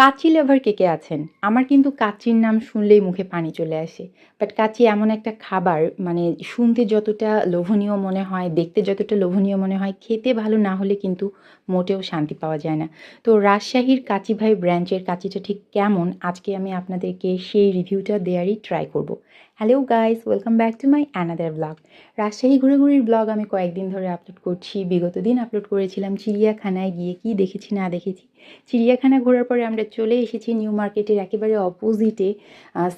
কাচি লাভার কে কে আছেন? আমার কিন্তু কাচির নাম শুনলেই মুখে পানি চলে আসে। বাট কাচি এমন একটা খাবার মানে শুনতে যতটা লোভনীয় মনে হয়, দেখতে যতটা লোভনীয় মনে হয়, খেতে ভালো না হলে কিন্তু মোটেও শান্তি পাওয়া যায় না। তো রাজশাহীর কাচি ভাই ব্রাঞ্চের কাচিটা ঠিক কেমন? আজকে আমি আপনাদেরকে সেই রিভিউটা দেওয়ারই ট্রাই করব। Hello guys welcome back to my another blog Rajshahi ঘুরেঘুরির blog আমি কয়েকদিন ধরে আপলোড করছি। বিগত দিন আপলোড করেছিলাম। চিড়িয়াখানায় গিয়ে কি দেখেছি, না দেখেছি? চিড়িয়াখানা ঘোরার পরে আমরা চলে এসেছি নিউ মার্কেটের একেবারে অপোজিটে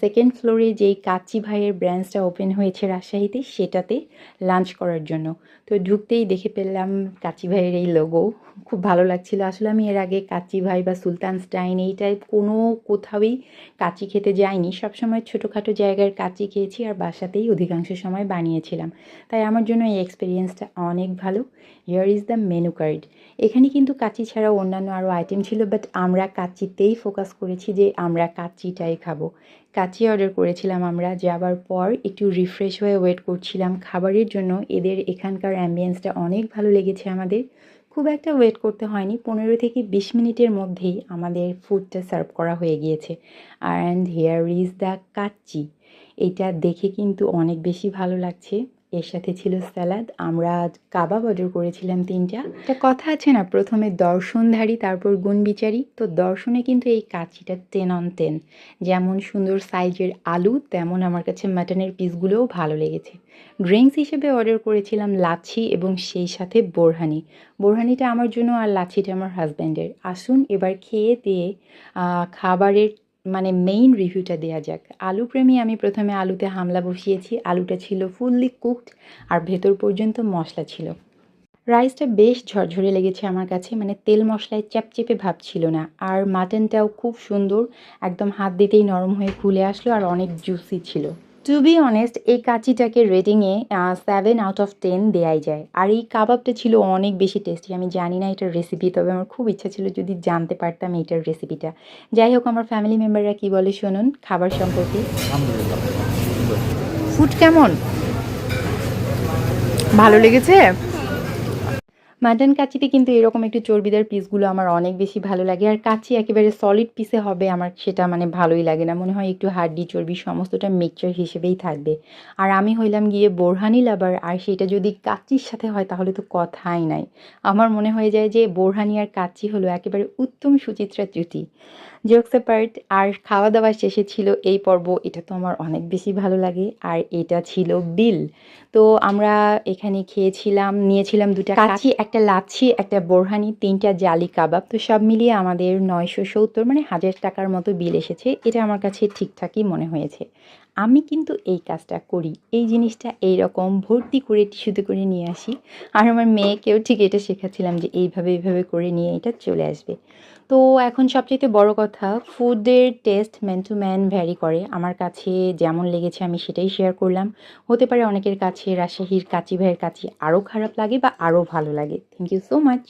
সেকেন্ড ফ্লোরে যেই কাচ্চি ভাইয়ের ব্রাঞ্চটা ওপেন হয়েছে রাজশাহীতে, সেটাতে লাঞ্চ করার জন্য। তো ঢুকতেই দেখে পেলাম কাচ্চি ভাইয়ের এই লোগো খুব ভালো লাগছিল। আসলে আমি এর আগে কাচ্চি ভাই বা সুলতান স্টাইন এই টাইপ কোনো কোথাওই কাচি খেতে যাইনি। সবসময় ছোটোখাটো জায়গার কাচি খেয়েছি আর বাসাতেই অধিকাংশ সময় বানিয়েছিলাম। তাই আমার জন্য এই এক্সপিরিয়েন্সটা অনেক ভালো। Here is the menu card এখানে কিন্তু কাচি ছাড়াও অন্যান্য আরও আইটেম ছিল বাট আমরা কাচিতেই ফোকাস করেছি যে আমরা কাচিটাই খাব। কাচি অর্ডার করেছিলাম আমরা, যাবার পর একটু রিফ্রেশ হয়ে ওয়েট করছিলাম। খাবারের জন্য এদের এখানকার অ্যাম্বিয়েন্সটা অনেক ভালো লেগেছে আমাদের। খুব একটা ওয়েট করতে হয়নি, পনেরো থেকে বিশ মিনিটের মধ্যেই আমাদের ফুডটা সার্ভ করা হয়ে গিয়েছে। আর and here is the kacchi. এটা দেখে কিন্তু অনেক বেশি ভালো লাগছে। এর সাথে ছিল স্যালাড আমরা কাবাব অর্ডার করেছিলাম তিনটা। একটা কথা আছে না, প্রথমে দর্শনধারী, তারপর গুণবিচারী। তো দর্শনে কিন্তু এই কাচিটা টেন অন টেন যেমন সুন্দর সাইজের আলু, তেমন আমার কাছে মাটনের পিসগুলোও ভালো লেগেছে। ড্রিঙ্কস হিসেবে অর্ডার করেছিলাম লাচ্ছি এবং সেই সাথে বোরহানি। বোরহানিটা আমার জন্য আর লাচ্ছিটা আমার হাজব্যান্ডের আসুন এবার খেয়ে দিয়ে খাবারের মানে মেইন রিভিউটা দেওয়া যাক। আলু প্রেমী, আমি প্রথমে আলুতে হামলা বসিয়েছি। আলুটা ছিল ফুললি কুকড আর ভেতর পর্যন্ত মশলা ছিল। রাইসটা বেশ ঝরঝরে লেগেছে আমার কাছে মানে তেল মশলায় চ্যাপচেপে ভাব ছিল না। আর মাটনটাও খুব সুন্দর, একদম হাত দিতেই নরম হয়ে খুলে আসলো আর অনেক জুসি ছিল। টু বি অনেস্ট এই কাচিটাকে রেটিংয়ে সেভেন আউট অফ টেন দেয়াই যায়। আর এই কাবাবটা ছিল অনেক বেশি টেস্টি আমি জানি না এটার রেসিপি তবে আমার খুব ইচ্ছা ছিল যদি জানতে পারতাম এটার রেসিপিটা যাই হোক আমার ফ্যামিলি মেম্বাররা কি বলে শুনুন খাবার সম্পর্কে। ফুড কেমন? ভালো লেগেছে? মাটন কাচিতে কিন্তু এরকম একটু চর্বিদার পিসগুলো আমার অনেক বেশি ভালো লাগে। আর কাচি একেবারে সলিড পিসে হবে, আমার সেটা মানে ভালোই লাগে না। মনে হয় একটু হাড্ডি চর্বি, সমস্তটা মিক্সচার হিসেবেই থাকবে। আর আমি হইলাম গিয়ে বোরহানি লাভার আর সেটা যদি কাচির সাথে হয় তাহলে তো কথাই নাই। আমার মনে হয়ে যায় যে বোরহানি আর কাচি হলো একেবারে উত্তম সুচিত্রা ত্রুটি জোকস পার্ট আর খাওয়া দাওয়া শেষে ছিল এই পর্ব। এটা তো আমার অনেক বেশি ভালো লাগে। আর এটা ছিল বিল। তো আমরা এখানে খেয়েছিলাম নিয়েছিলাম দুটা কাচি। একটা লাচ্ছি একটা বোরহানি তিনটা জালি কাবাব। তো সব মিলিয়ে আমাদের নয়শো সত্তর মানে হাজার টাকার মতো বিল এসেছে। এটা আমার কাছে ঠিকঠাকই মনে হয়েছে। আমি কিন্তু এই কাজটা করি। এই জিনিসটা এই রকম ভর্তি করে টিস্যুতে করে নিয়ে আসি। আর আমার মেয়েকেও ঠিক এটা শেখাচ্ছিলাম যে এইভাবে এইভাবে করে নিয়ে এটা চলে আসবে। তো এখন সবচেয়ে বড় কথা ফুডের taste man to man vary করে। আমার কাছে যেমন লেগেছে আমি সেটাই শেয়ার করলাম। হতে পারে অনেকের কাছে রাজশাহীর কাচি ভাইয়ের কাছে আরও খারাপ লাগে বা আরও ভালো লাগে। Thank you so much